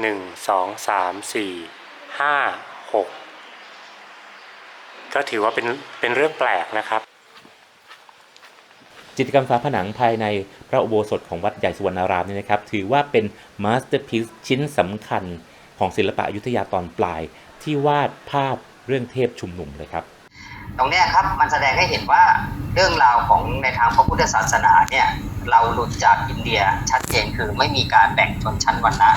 หนึ่งสองสามสี่ห้าหกก็ถือว่าเป็นเป็นเรื่องแปลกนะครับ จิตรกรรมฝาผนังภายในพระอุโบสถของวัดใหญ่สุวรรณารามเนี่ยนะครับ ถือว่าเป็นมาสเตอร์พี e ชิ้นสำคัญของศิลปะอยุธยาตอนปลายที่วาดภาพเรื่องเทพชุมนุมเลยครับ ตรงเนี้ยครับมันแสดงให้เห็นว่าเรื่องราวของในทางพระพุทธศาสนาเนี่ยเราหลุดจากอินเดียชัดเจนคือไม่มีการแบ่งชนชั้นวรรณะ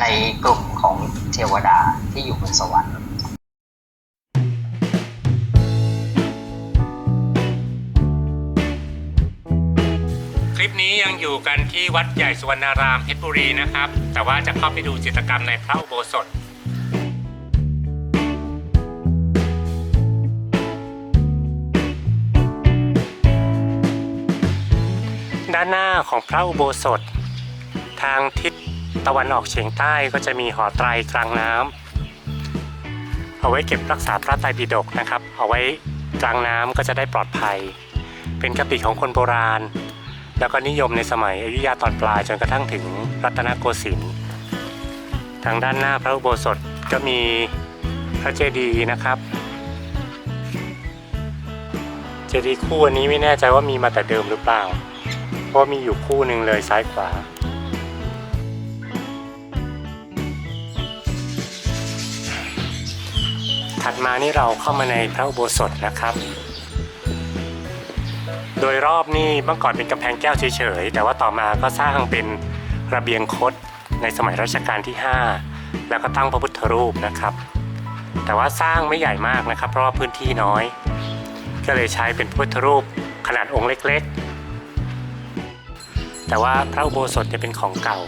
ในกลุ่มของเทวดาที่อยู่บนสวรรค์คลิปนี้ยังอยู่กันที่วัดใหญ่สุวรรณารามเพชรบุรีนะครับ แต่ว่าจะเข้าไปดูจิตรกรรมในพระอุโบสถด้านหน้าของพระอุโบสถ ทางทิศ ตะวันออกเฉียงใต้ก็จะมีหอไตรกลางน้ำเอาไว้เก็บรักษาพระไตรปิฎกนะครับ เอาไว้กลางน้ำก็จะได้ปลอดภัย เป็นกติของคนโบราณ แล้วก็นิยมในสมัยอยุธยาตอนปลายจนกระทั่งถึงรัตนโกสินทร์ทางด้านหน้าพระอุโบสถก็มีพระเจดีย์นะครับ เจดีย์คู่อันนี้ไม่แน่ใจว่ามีมาแต่เดิมหรือเปล่า เพราะมีอยู่คู่หนึ่งเลยซ้ายขวา ถัดมานี่เราเข้ามาในพระอุโบสถนะครับ โดยรอบนี่เมื่อก่อนเป็นกำแพงแก้วเฉยๆ แต่ว่าต่อมาก็สร้างเป็นระเบียงคดในสมัยรัชกาลที่ 5 แล้วก็ตั้งพระพุทธรูปนะครับ แต่ว่าสร้างไม่ใหญ่มากนะครับ เพราะว่าพื้นที่น้อย ก็เลยใช้เป็นพระพุทธรูปขนาดองค์เล็กๆ แต่ว่าพระอุโบสถเนี่ยเป็นของเก่า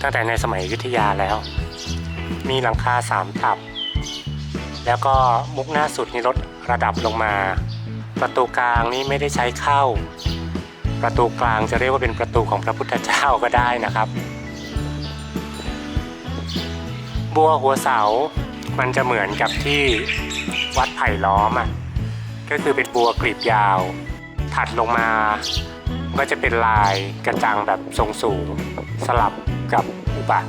ตั้งแต่ในสมัยอยุธยาแล้ว มีหลังคาสามตับ แล้วก็มุกหน้าสุดนี่ลดระดับลงมา ประตูกลางนี้ไม่ได้ใช้เข้า ประตูกลางจะเรียกว่าเป็นประตูของพระพุทธเจ้าก็ได้นะครับ บัวหัวเสา มันจะเหมือนกับที่วัดไผ่ล้อมอะก็คือเป็นบัวกลีบยาว ถัดลงมาก็จะเป็นลายกระจังแบบทรงสูง สลับกับอุบะ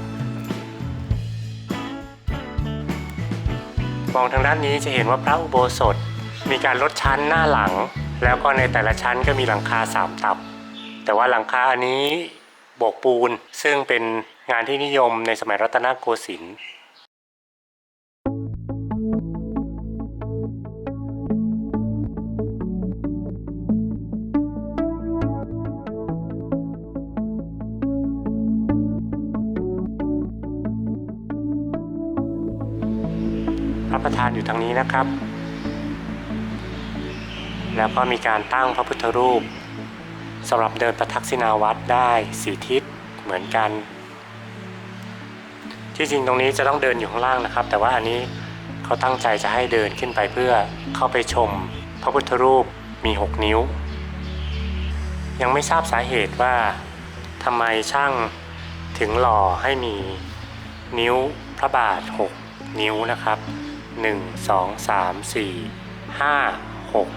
มองทางด้านนี้จะเห็นว่าพระอุโบสถ มีการลดชั้นหน้าหลัง แล้วก็ในแต่ละชั้นก็มีหลังคาสามตับ แต่ว่าหลังคาอันนี้โบกปูนซึ่งเป็นงานที่นิยมในสมัยรัตนโกสินทร์ ระประธานอยู่ทางนี้นะครับ แล้วก็มีการตั้งพระพุทธรูปสำหรับเดินประทักษิณาวัดได้สีทิศเหมือนกัน ที่จริงตรงนี้จะต้องเดินอยู่ข้างล่างนะครับ แต่ว่าอันนี้เขาตั้งใจจะให้เดินขึ้นไปเพื่อเข้าไปชมพระพุทธรูปมี 6 นิ้ว ยังไม่ทราบสาเหตุว่าทำไมช่างถึงหล่อให้มีนิ้วพระบาท 6 นิ้วนะครับ 1 2 3 4 5 6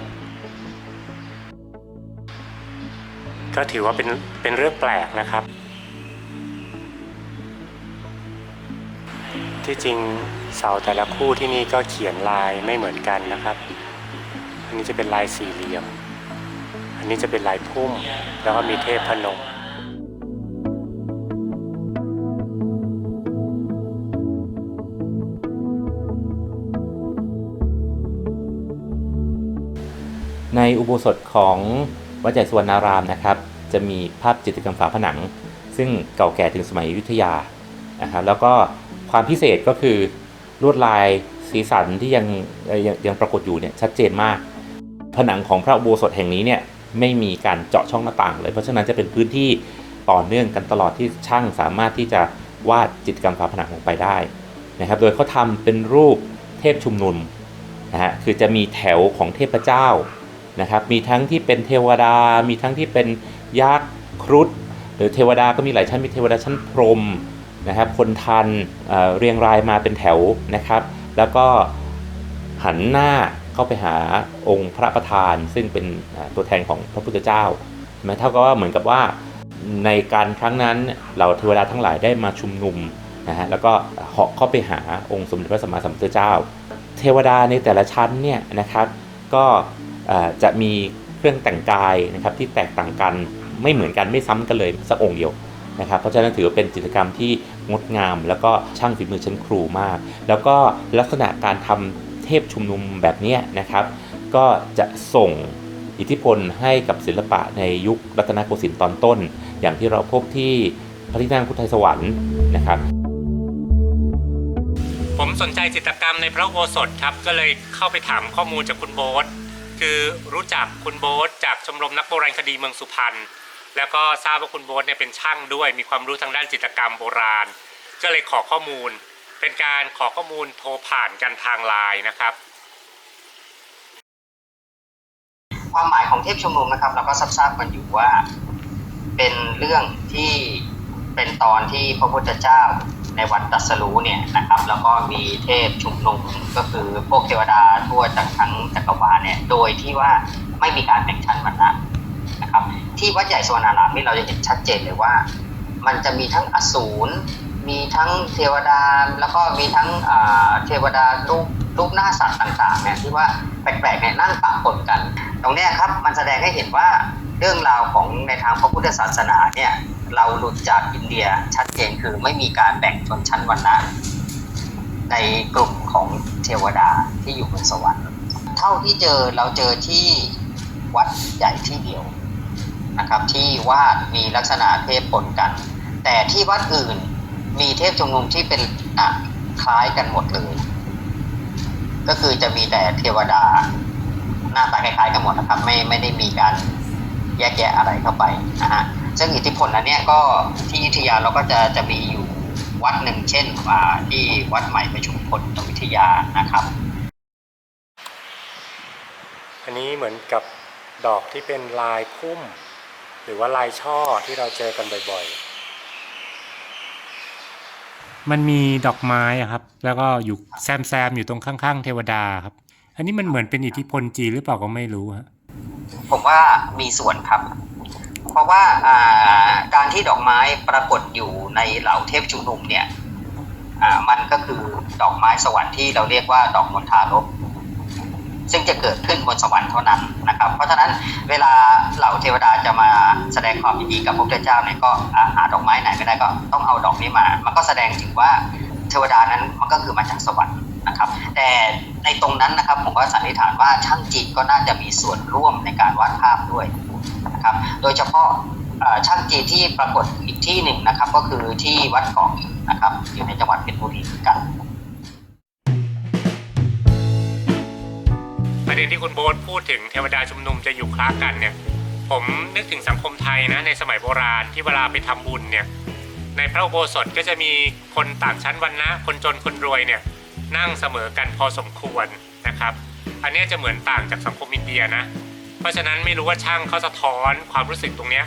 ก็ถือว่าเป็นเป็นเรื่องแปลกนะครับ ที่จริงเสาแต่ละคู่ที่นี่ก็เขียนลายไม่เหมือนกันนะครับ อันนี้จะเป็นลายสี่เหลี่ยม อันนี้จะเป็นลายพุ่ม แล้วก็มีเทพพนม ในอุโบสถของวัดใหญ่สุวรรณารามนะครับ จะมีภาพจิตรกรรมฝาผนัง ซึ่งเก่าแก่ถึงสมัยอยุธยานะครับแล้วก็ความพิเศษก็คือลวดลายสีสันที่ยังยังยังปรากฏอยู่เนี่ยชัดเจนมาก ผนังของพระอุโบสถแห่งนี้เนี่ยไม่มีการเจาะช่องหน้าต่างเลย เพราะฉะนั้นจะเป็นพื้นที่ต่อเนื่องกันตลอดที่ช่างสามารถที่จะวาดจิตกรรมฝาผนังลงไปได้นะครับ โดยเขาทำเป็นรูปเทพชุมนุมนะฮะคือจะมีแถวของเทพเจ้า นะครับมีทั้งที่เป็นเทวดา มีทั้งที่เป็นยักษ์ครุฑหรือเทวดาก็มีหลายชั้นมีเทวดาชั้นพรหมนะครับคนทันเเรียงรายมาเป็นแถวนะครับ แล้วก็หันหน้าเข้าไปหาองค์พระประธาน ซึ่งเป็นตัวแทนของพระพุทธเจ้าหมายเท่ากับว่าเหมือนกับว่าในการครั้งนั้นเราเทวดาทั้งหลายได้มาชุมนุมนะฮะแล้วก็เหาะเข้าไปหาองค์สมเด็จพระสัมมาสัมพุทธเจ้า เทวดาในแต่ละชั้นเนี่ยนะครับ ก็ จะมีเครื่องแต่งกายนะครับที่แตกต่างกันไม่เหมือนกันไม่ซ้ำกันเลยสักองค์เดียวนะครับเพราะฉะนั้นถือว่าเป็นจิตรกรรมที่งดงาม แล้วก็ช่างฝีมือชั้นครูมาก แล้วก็ลักษณะการทำเทพชุมนุมแบบนี้นะครับ ก็จะส่งอิทธิพลให้กับศิลปะในยุครัตนโกสินทร์ตอนต้น อย่างที่เราพบที่พระที่นั่งพุทธไทยสวรรค์นะครับ ผมสนใจจิตรกรรมในพระโบสถครับ ก็เลยเข้าไปถามข้อมูลจากคุณโบ๊ท คือรู้จักคุณโบ๊ทจากชมรมนักโบราณคดีเมืองสุพรรณแล้วก็ทราบว่าคุณโบ๊ทเนี่ยเป็นช่างด้วย มีความรู้ทางด้านจิตรกรรมโบราณ ก็เลยขอข้อมูล เป็นการขอข้อมูลโทรผ่านกันทางไลน์นะครับ ความหมายของเทพชมนุมนะครับเราก็ทราบๆกันอยู่ว่า เป็นเรื่องที่เป็นตอนที่พระพุทธเจ้า ในวันตัสรู้เนี่ยนะครับแล้วก็มีเทพชุมนุมก็คือพวกเทวดาทั่วจากทั้งจักรวาลเนี่ยโดยที่ว่าไม่มีการแบ่งชั้นวรรณะนะครับ ที่วัดใหญ่สวนารามนี่เราจะเห็นชัดเจนเลยว่า มันจะมีทั้งอสูรมีทั้งเทวดาแล้วก็มีทั้งเทวดารูปรูปหน้าสัตว์ต่างๆเนี่ยที่ว่าแปลกๆเนี่ยนั่งปะปนกัน ตรงนี้ครับมันแสดงให้เห็นว่าเรื่องราวของในทางพระพุทธศาสนาเนี่ย เราหลุดจากอินเดียชัดเจนคือไม่มีการแบ่งชนชั้นวรรณะในกลุ่มของเทวดาที่อยู่บนสวรรค์ เท่าที่เจอเราเจอที่วัดใหญ่ที่เดียวนะครับ ที่วาดมีลักษณะเทพปนกัน แต่ที่วัดอื่นมีเทพชุมนุมที่เป็นคล้ายกันหมดเลย ก็คือจะมีแต่เทวดาหน้าตาคล้ายๆกันหมดนะครับ ไม่ไม่ได้มีการแยกแยะอะไรเข้าไปนะฮะ ซึ่งอิทธิพลอันเนี้ยก็ที่อยุธยาเราก็จะจะมีอยู่วัดหนึ่งเช่นอ่าที่วัดใหม่ประชุมพลตวิทยานะครับ อันนี้เหมือนกับดอกที่เป็นลายพุ่ม หรือว่าลายช่อที่เราเจอกันบ่อยๆ มันมีดอกไม้อะครับ แล้วก็อยู่แซมแซมๆอยู่ตรงข้างๆ เทวดาครับ อันนี้มันเหมือนเป็นอิทธิพลจีนหรือเปล่าก็ไม่รู้ฮะผมว่ามีส่วนครับ เพราะว่าการที่ดอกไม้ปรากฏอยู่ในเหล่าเทพชุมนุมเนี่ยมันก็คือดอกไม้สวรรค์ที่เราเรียกว่าดอกมณฑารบซึ่งจะเกิดขึ้นบนสวรรค์เท่านั้นนะครับ เพราะฉะนั้นเวลาเหล่าเทวดาจะมาแสดงความยินดีกับพระพุทธเจ้าเนี่ยก็หาดอกไม้ไหนก็ได้ก็ต้องเอาดอกนี้มา มันก็แสดงถึงว่าเทวดานั้นมันก็คือมาจากสวรรค์นะครับ แต่ในตรงนั้นนะครับผมก็สันนิษฐานว่าช่างจีนก็น่าจะมีส่วนร่วมในการวาดภาพด้วย นะครับ โดยเฉพาะช่างจีที่ปรากฏอีกที่หนึ่งนะครับ ก็คือที่วัดเกาะนะครับ อยู่ในจังหวัดเพชรบุรีเหมือนกัน ประเด็นที่คุณโบ๊ทพูดถึงเทวดาชุมนุมจะอยู่คล้ากันเนี่ย ผมนึกถึงสังคมไทยนะในสมัยโบราณที่เวลาไปทำบุญเนี่ย ในพระอุโบสถก็จะมีคนต่างชั้นวรรณะคนจนคนรวยเนี่ยนั่งเสมอกันพอสมควรนะครับ อันนี้จะเหมือนต่างจากสังคมอินเดียนะ เพราะฉะนั้นไม่รู้ว่าช่างเขาสะท้อนความรู้สึกตรงเนี้ย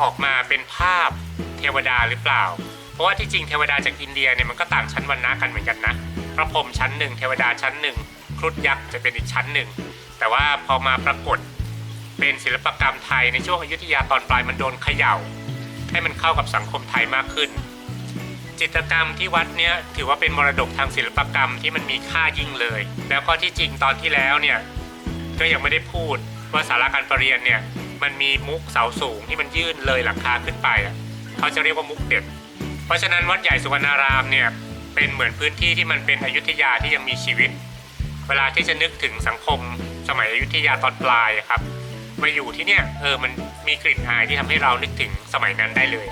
ออกมาเป็นภาพเทวดาหรือเปล่า เพราะว่าที่จริงเทวดาจากอินเดียเนี่ยมันก็ต่างชั้นวรรณะกันเหมือนกันนะพระพรหมชั้นหนึ่งเทวดาชั้นหนึ่งครุฑยักษ์จะเป็นอีกชั้นหนึ่ง แต่ว่าพอมาปรากฏเป็นศิลปกรรมไทยในช่วงอยุธยาตอนปลายมันโดนเขย่า ให้มันเข้ากับสังคมไทยมากขึ้น จิตรกรรมที่วัดเนี้ยถือว่าเป็นมรดกทางศิลปกรรมที่มันมีค่ายิ่งเลย แล้วก็ที่จริงตอนที่แล้วเนี่ยก็ยังไม่ได้พูด ว่าสาราการประเรียนเนี่ยมันมีมุกเสาสูงที่มันยื่นเลยหลังคาขึ้นไปอะเขาจะเรียกว่ามุกเด็ด เพราะฉะนั้นวัดใหญ่สุวรรณารามเนี่ยเป็นเหมือนพื้นที่ที่มันเป็นอยุธยาที่ยังมีชีวิต เวลาที่จะนึกถึงสังคมสมัยอยุธยาตอนปลายครับมาอยู่ที่เนี่ยเออมันมีกลิ่นอายที่ทำให้เรานึกถึงสมัยนั้นได้เลย